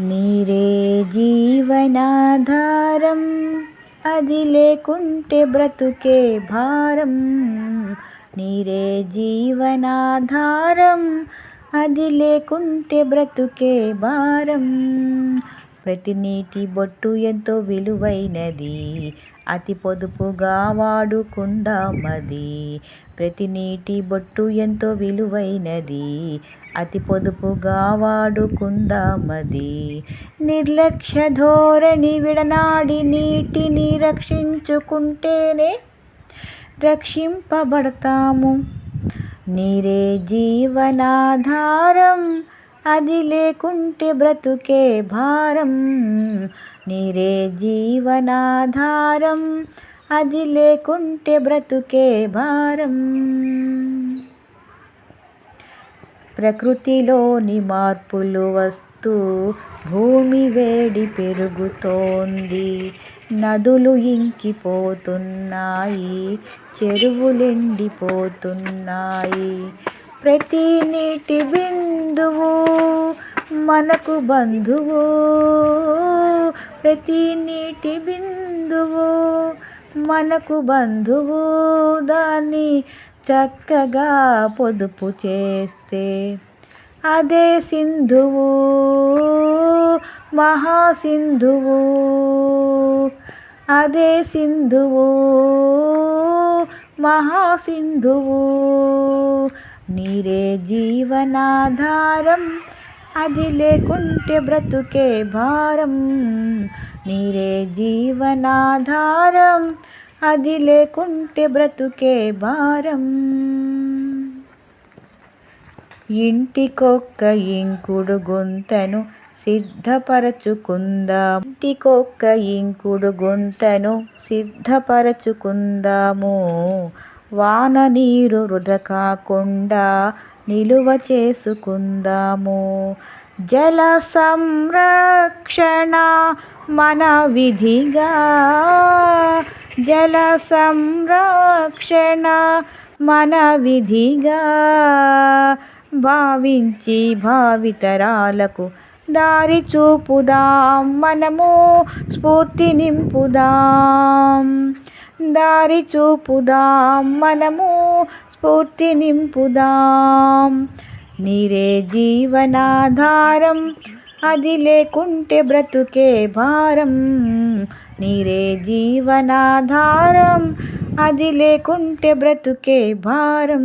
నీరే జీవనాధారం అది లేకుంటే బ్రతుకే భారం. నీరే జీవనాధారం అది లేకుంటే బ్రతుకే భారం. ప్రతి నీటి బొట్టు ఎంతో విలువైనది. అతి పొదుపుగా వాడుకుందామది ప్రతి నీటి బొట్టు ఎంతో విలువైనది. అతి పొదుపుగా వాడుకుందామది నిర్లక్ష్య ధోరణి విడనాడి నీటిని రక్షించుకుంటేనే రక్షింపబడతాము. నీరే జీవనాధారం. అది లేకుంటే బ్రతుకే భారం నీరే జీవనాధారం. అది లేకుంటే బ్రతుకే భారం. ప్రకృతిలోని మార్పులు వస్తూ భూమి వేడి పెరుగుతోంది. నదులు ఇంకిపోతున్నాయి చెరువులెండిపోతున్నాయి. ప్రతి నీటి బిందువు మనకు బంధువు. ప్రతి నీటి బిందువు మనకు బంధువు. దాన్ని చక్కగా పొదుపు చేస్తే అదే సింధువు మహాసింధువు. అదే సింధువు మహాసింధువు. నీరే జీవనాధారం అది లేకుంటే బ్రతుకే భారం. నీరే జీవనాధారం అది లేకుంటే బ్రతుకే భారం. ఇంటికొక్క ఇంకుడు గుంతను సిద్ధపరచుకుందాం ఇంటికొక్క ఇంకుడు గుంతను సిద్ధపరచుకుందాము. వాన నీరు వృధ కాకుండా నిలువ చేసుకుందాము. జల సంరక్షణ మన విధిగా. జల సంరక్షణ మన విధిగా. భావించి భావితరాలకు దారి చూపుదాం. మనము స్ఫూర్తి నింపుదాం. దారి చూపుదాం మనము స్ఫూర్తి నింపుదాం. నీరే జీవనాధారం అది లేకుంటే బ్రతుకే భారం. నీరే జీవనాధారం అది లేకుంటే బ్రతుకే భారం.